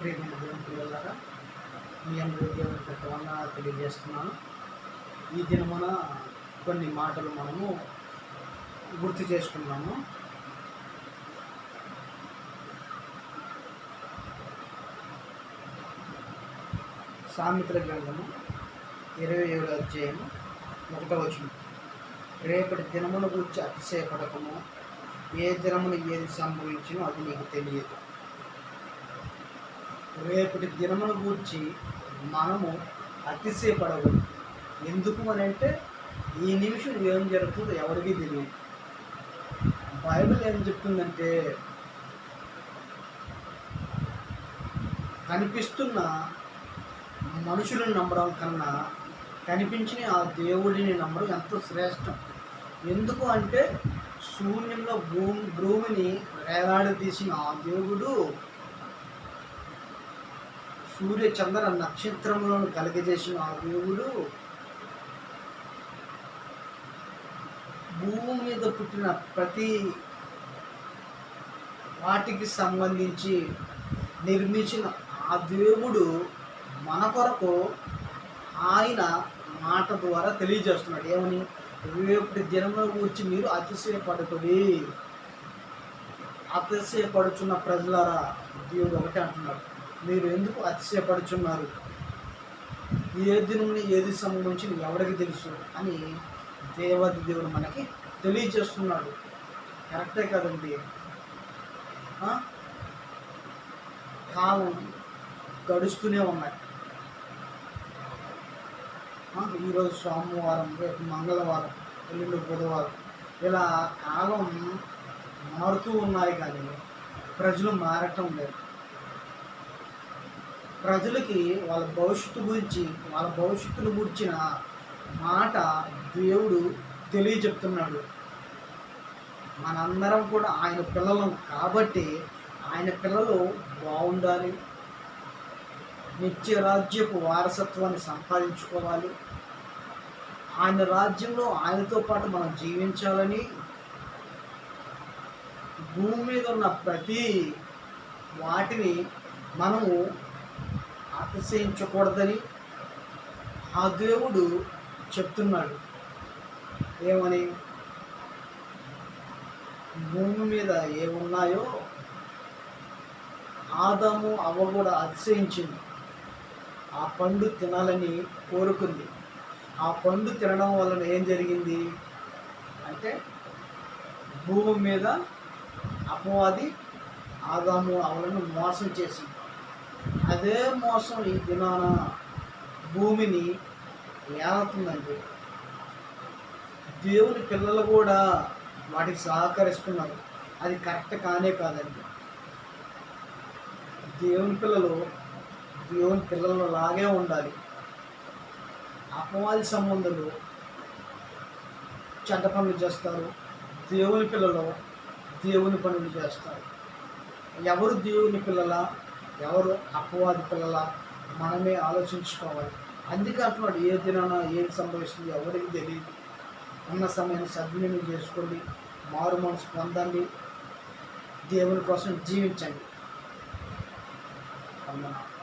ప్రియమైన దేవుని పిల్లలారా మీ అందరూ దేవుని యొక్క తెలియజేస్తున్నాను. ఈ దినమున కొన్ని మాటలు మనము గుర్తు చేసుకున్నాము సామెతల గ్రంథము ఇరవై ఏడు అధ్యాయము ఒకటో వచనం. రేపటి దినముల గురించి అతిశయపడకము. ఏ దినమును ఏది సంభవించినో అది నీకు తెలియదు. రేపటి దినమును గురించి మనము అతిశయపడవు ఎందుకు అని అంటే ఈ నిమిషం ఏం జరుగుతుందో ఎవరికీ తెలియదు. బైబిల్ ఏం చెప్తుందంటే కనిపిస్తున్న మనుషులను నమ్మడం కన్నా కనిపించిన ఆ దేవుడిని నమ్మడం ఎంతో శ్రేష్టం. ఎందుకు అంటే శూన్యంలో భూమి భూమిని వేలాడదీసిన ఆ దేవుడు సూర్య చంద్ర నక్షత్రములను కలిగజేసిన ఆ దేవుడు భూమి మీద పుట్టిన ప్రతి వాటికి సంబంధించి నిర్మించిన ఆ దేవుడు మన కొరకు ఆయన మాట ద్వారా తెలియజేస్తున్నాడు. ఏమని? రేపటి దినముల గురించి మీరు అతిశయపడకుడి అతిశయపడుచున్న ప్రజలారా దేవుడు ఒకటే అంటున్నాడు. మీరు ఎందుకు అతిశయపడుచున్నారు? ఏ దినముని ఏది సంబంధించి ఎవరికి తెలుసు? అని దేవాది దేవుడు మనకి తెలియజేస్తున్నాడు. కరెక్టే కదండి? కాలం గడుస్తూనే ఉన్నాయి ఈరోజు సోమవారం రేపు మంగళవారం ఎల్లుండి బుధవారం. ఇలా కాలం మారుతూ ఉన్నాయి కానీ ప్రజలు మారటం లేదు. ప్రజలకి వాళ్ళ భవిష్యత్తు గురించి వాళ్ళ భవిష్యత్తును గురించిన మాట దేవుడు తెలియజెప్తున్నాడు. మనందరం కూడా ఆయన పిల్లలం కాబట్టి ఆయన పిల్లలు బాగుండాలి. నిత్య రాజ్యపు వారసత్వాన్ని సంపాదించుకోవాలి. ఆయన రాజ్యంలో ఆయనతో పాటు మనం జీవించాలని భూమి మీద ఉన్న ప్రతి వాటిని మనము అతిశయించకూడదని ఆ దేవుడు చెప్తున్నాడు. ఏమని? భూమి మీద ఏమున్నాయో ఆదాము అవ్వ కూడా అతిశయించింది. ఆ పండు తినాలని కోరుకుంది. ఆ పండు తినడం వలన ఏం జరిగింది? అంటే భూమి మీద అపవాది ఆదాము అవలను మోసం చేసింది. అదే మోసం ఈ దినాన భూమిని ఏలుతుందండి దేవుని పిల్లలు కూడా వాటికి సహకరిస్తున్నారు. అది కరెక్ట్ కానే కాదండి. దేవుని పిల్లలు దేవుని పిల్లలు లాగే ఉండాలి. అపవాది సంబంధులు చెడ్డ పనులు చేస్తారు. దేవుని పిల్లలు దేవుని పనులు చేస్తారు. ఎవరు దేవుని పిల్లల? ఎవరు అపవాది పిల్లల మనమే ఆలోచించుకోవాలి. అందుకే అటువంటి ఏ దినాన ఏది సంభవిస్తుంది ఎవరికి తెలియదు. ఉన్న సమయాన్ని సద్వినియోగం చేసుకోండి మారు మనసు పొందండి. దేవుని కోసం జీవించండి. వందనాలు